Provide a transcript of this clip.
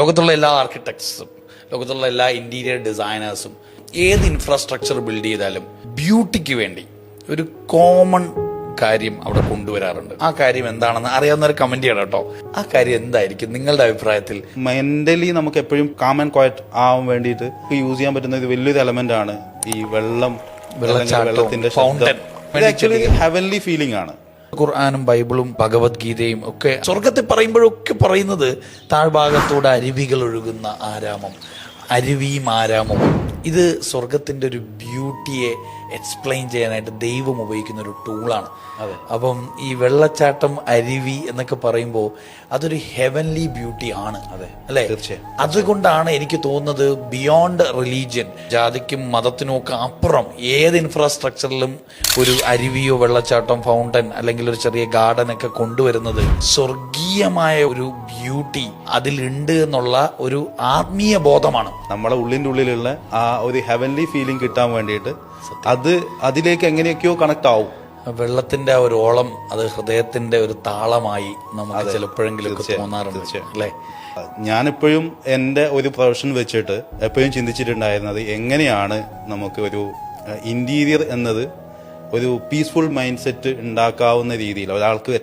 ലോകത്തുള്ള എല്ലാ ആർക്കിടെക്ട്സും ലോകത്തുള്ള എല്ലാ ഇന്റീരിയർ ഡിസൈനേഴ്സും ഏത് ഇൻഫ്രാസ്ട്രക്ചർ ബിൽഡ് ചെയ്താലും ബ്യൂട്ടിക്ക് വേണ്ടി ഒരു കോമൺ കാര്യം അവിടെ കൊണ്ടുവരാറുണ്ട്. ആ കാര്യം എന്താണെന്ന് അറിയാവുന്ന ഒരു കമന്റ് ചെയ്യണം കേട്ടോ. ആ കാര്യം എന്തായിരിക്കും നിങ്ങളുടെ അഭിപ്രായത്തിൽ? മെന്റലി നമുക്ക് എപ്പോഴും കാമൻ ആൻഡ് ക്വയറ്റ് ആവാൻ വേണ്ടിയിട്ട് യൂസ് ചെയ്യാൻ പറ്റുന്ന ഒരു വലിയൊരു എലമെന്റ് ആണ് ഈ വെള്ളം വെള്ളത്തിന്റെ ഹെവൻലി ഫീലിംഗ് ആണ്. ഖുർആാനും ബൈബിളും ഭഗവത്ഗീതയും ഒക്കെ സ്വർഗത്തെ പറയുമ്പോഴൊക്കെ പറയുന്നത് താഴ്ഭാഗത്തോടെ അരുവികൾ ഒഴുകുന്ന ആരാമം അരുവിയും ആരാമവും. ഇത് സ്വർഗത്തിന്റെ ഒരു ബ്യൂട്ടിയെ എക്സ്പ്ലെയിൻ ചെയ്യാനായിട്ട് ദൈവം ഉപയോഗിക്കുന്ന ഒരു ടൂളാണ് അപ്പം ഈ വെള്ളച്ചാട്ടം അരുവി എന്നൊക്കെ പറയുമ്പോൾ അതൊരു ഹെവൻലി ബ്യൂട്ടി ആണ്. അതെ അല്ലെ? തീർച്ചയായും. അതുകൊണ്ടാണ് എനിക്ക് തോന്നുന്നത് ബിയോണ്ട് റിലീജിയൻ ജാതിക്കും മതത്തിനും ഒക്കെ അപ്പുറം ഏത് ഇൻഫ്രാസ്ട്രക്ചറിലും ഒരു അരുവിയോ വെള്ളച്ചാട്ടം ഫൗണ്ടൻ അല്ലെങ്കിൽ ഒരു ചെറിയ ഗാർഡൻ ഒക്കെ കൊണ്ടുവരുന്നത് സ്വർഗീയമായ ഒരു ബ്യൂട്ടി അതിലുണ്ട് എന്നുള്ള ഒരു ആത്മീയ ബോധമാണ്. നമ്മളെ ഉള്ളിന്റെ ഉള്ളിലുള്ള ആ ഒരു ഹെവൻലി ഫീലിംഗ് കിട്ടാൻ വേണ്ടിയിട്ട് അത് അതിലേക്ക് എങ്ങനെയൊക്കെയോ കണക്ട് ആവും. വെള്ളത്തിന്റെ ആ ഒരു ഓളം അത് ഹൃദയത്തിന്റെ ഒരു താളമായി നമുക്ക് ചിലപ്പോഴെങ്കിലും തോന്നാറുണ്ട് അല്ലേ? ഞാനെപ്പോഴും എന്റെ ഒരു പ്രൊഫഷൻ വെച്ചിട്ട് എപ്പോഴും ചിന്തിച്ചിട്ടുണ്ടായിരുന്നത് എങ്ങനെയാണ് നമുക്ക് ഒരു ഇന്റീരിയർ എന്നത് ഒരു പീസ്ഫുൾ മൈൻഡ് സെറ്റ് ഉണ്ടാക്കാവുന്ന രീതിയിൽ ഒരാൾക്ക് ഏറ്റവും